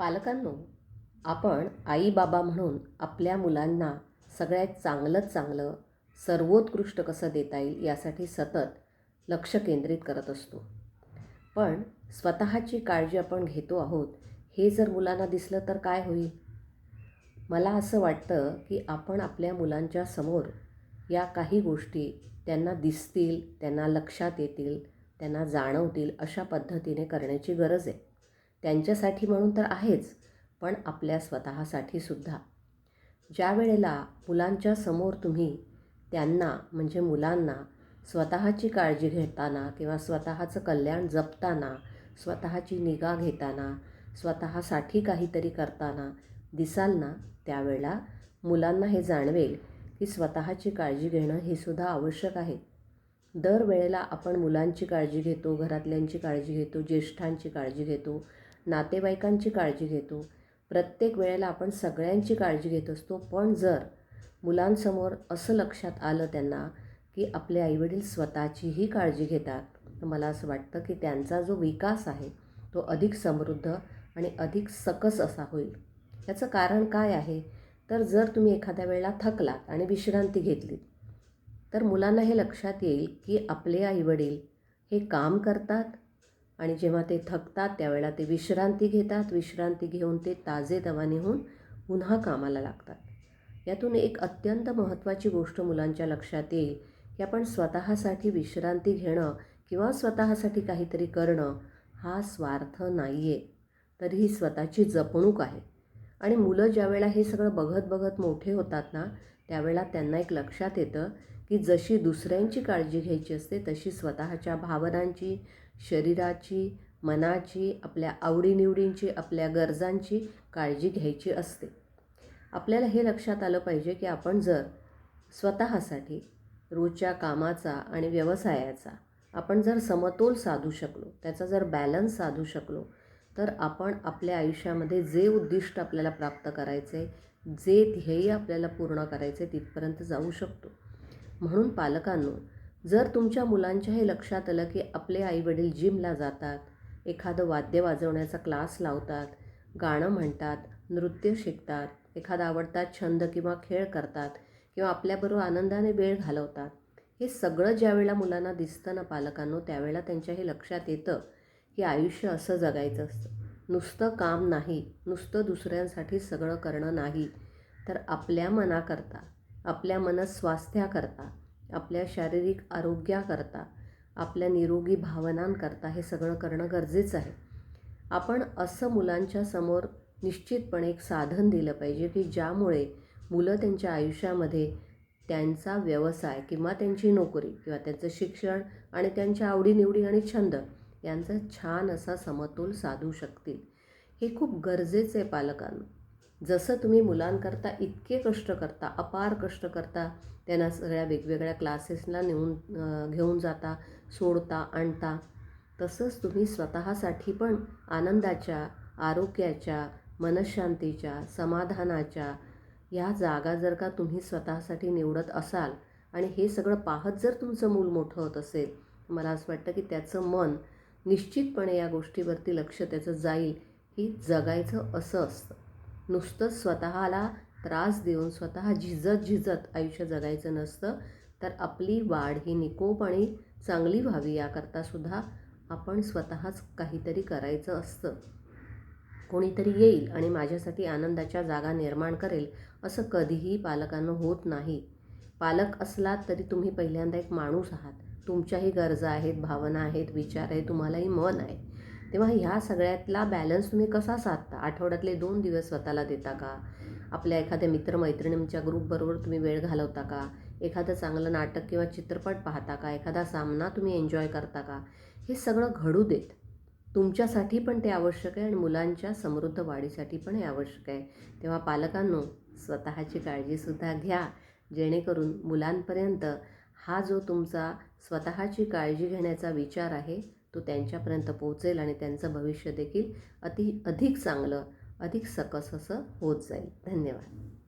पालकांनो आपण आई बाबा म्हणून आपल्या मुलांना सगळ्यात चांगलंच चांगलं सर्वोत्कृष्ट कसं देता येईल यासाठी सतत लक्ष केंद्रित करत असतो. पण स्वतःची काळजी आपण घेतो आहोत हे जर मुलांना दिसलं तर काय होईल? मला असं वाटतं की आपण आपल्या मुलांच्या समोर या काही गोष्टी त्यांना दिसतील त्यांना लक्षात येतील त्यांना जाणवतील अशा पद्धतीने करण्याची गरज आहे. त्यांच्यासाठी म्हणून तर आहेच पण आपल्या स्वतःसाठी सुद्धा. ज्या वेळेला मुलांच्या समोर तुम्ही त्यांना म्हणजे मुलांना स्वतःची काळजी घेताना किंवा स्वतःचं कल्याण जपताना स्वतःची निगा घेताना स्वतःसाठी काहीतरी करताना दिसाल ना त्यावेळेला मुलांना हे जाणवेल की स्वतःची काळजी घेणं हे सुद्धा आवश्यक आहे. दरवेळेला आपण मुलांची काळजी घेतो घरातल्यांची काळजी घेतो ज्येष्ठांची काळजी घेतो नातेवाईकांची काळजी घेतो. प्रत्येक वेळेला आपण सगळ्यांची काळजी घेत असतो. पण जर मुलांसमोर असं लक्षात आलं त्यांना की आपले आईवडील स्वतःचीही काळजी घेतात तर मला असं वाटतं की त्यांचा जो विकास आहे तो अधिक समृद्ध आणि अधिक सकस असा होईल. याचं कारण काय आहे? तर जर तुम्ही एखाद्या वेळेला थकलात आणि विश्रांती घेतलीत तर मुलांना हे लक्षात येईल की आपले आईवडील हे काम करतात आणि जेव्हा ते थकतात त्यावेळेला ते विश्रांती घेतात. विश्रांती घेऊन ते ताजे दवाने होऊन पुन्हा कामाला लागतात. यातून एक अत्यंत महत्त्वाची गोष्ट मुलांच्या लक्षात येईल की आपण स्वतःसाठी विश्रांती घेणं किंवा स्वतःसाठी काहीतरी करणं हा स्वार्थ नाही आहे तर ही स्वतःची जपणूक आहे. आणि मुलं ज्यावेळेला हे सगळं बघत बघत मोठे होतात ना त्यावेळेला त्यांना एक लक्षात येतं की जशी दुसऱ्यांची काळजी घ्यायची असते तशी स्वतःच्या भावनांची शरीराची मनाची आपल्या आवडीनिवडींची आपल्या गरजांची काळजी घ्यायची असते. आपल्याला हे लक्षात आलं पाहिजे की आपण जर स्वतःसाठी रोजच्या कामाचा आणि व्यवसायाचा आपण जर समतोल साधू शकलो त्याचा जर बॅलन्स साधू शकलो तर आपण आपल्या आयुष्यामध्ये जे उद्दिष्ट आपल्याला प्राप्त करायचे जे ध्येय आपल्याला पूर्ण करायचे तिथपर्यंत जाऊ शकतो. म्हणून पालकांनो जर तुमच्या मुलांच्या हे लक्षात आलं की आपले आईवडील जिमला जातात एखादं वाद्य वाजवण्याचा क्लास लावतात गाणं म्हणतात नृत्य शिकतात एखादा आवडता छंद किंवा खेळ करतात किंवा आपल्याबरोबर आनंदाने वेळ घालवतात हे सगळं ज्यावेळेला मुलांना दिसतं ना पालकांनो त्यावेळेला त्यांच्या हे लक्षात येतं की आयुष्य असं जगायचं असतं. नुसतं काम नाही नुसतं दुसऱ्यांसाठी सगळं करणं नाही तर आपल्या मनाकरता आपल्या मनस्वास्थ्याकरता आपल्या शारीरिक आरोग्याकरता आपल्या निरोगी भावनांकरता हे सगळं करणं गरजेचं आहे. आपण असं मुलांच्या समोर निश्चितपणे एक साधन दिलं पाहिजे की ज्यामुळे मुलं त्यांच्या आयुष्यामध्ये त्यांचा व्यवसाय किंवा त्यांची नोकरी किंवा त्यांचं शिक्षण आणि त्यांच्या आवडीनिवडी आणि छंद यांचा छान असा समतोल साधू शकतील. हे खूप गरजेचं आहे पालकांना. जसं तुम्ही मुलांकरता इतके कष्ट करता अपार कष्ट करता त्यांना सगळ्या वेगवेगळ्या क्लासेसला नेऊन घेऊन जाता सोडता आणता तसंच तुम्ही स्वतःसाठी पण आनंदाच्या आरोग्याच्या मनशांतीच्या समाधानाच्या या जागा जर का तुम्ही स्वतःसाठी निवडत असाल आणि हे सगळं पाहत जर तुमचं मूल मोठं होत असेल मला असं वाटतं की त्याचं मन निश्चितपणे या गोष्टीवरती लक्ष त्याचं जाईल की जगायचं असं असतं. नुसतंच स्वतःला त्रास देऊन स्वतः झिजत झिजत आयुष्य जगायचं नसतं तर आपली वाढ ही निकोप आणि चांगली व्हावी याकरतासुद्धा आपण स्वतःच काहीतरी करायचं असतं. कोणीतरी येईल आणि माझ्यासाठी आनंदाच्या जागा निर्माण करेल असं कधीही पालकांना होत नाही. पालक असलात तरी तुम्ही पहिल्यांदा एक माणूस आहात. तुमच्याही गरजा आहेत भावना आहेत विचार आहे तुम्हालाही मन आहे. तेव्हा ह्या सगळ्यातला बॅलन्स तुम्ही कसा साधता? आठवड्यातले दोन दिवस स्वतःला देता का? आपल्या एखाद्या मित्रमैत्रिणींच्या ग्रुपबरोबर तुम्ही वेळ घालवता का? एखादं चांगलं नाटक किंवा चित्रपट पाहता का? एखादा सामना तुम्ही एन्जॉय करता का? हे सगळं घडू देत. तुमच्यासाठी पण ते आवश्यक आहे आणि मुलांच्या समृद्ध वाढीसाठी पण हे आवश्यक आहे. तेव्हा पालकांनो स्वतःची काळजीसुद्धा घ्या. जेणेकरून मुलांपर्यंत हा जो तुमचा स्वतःची काळजी घेण्याचा विचार आहे तो त्यांच्यापर्यंत पोहोचेल आणि त्यांचं भविष्य देखील अति अधिक चांगलं अधिक सकस असं होत जाईल. धन्यवाद.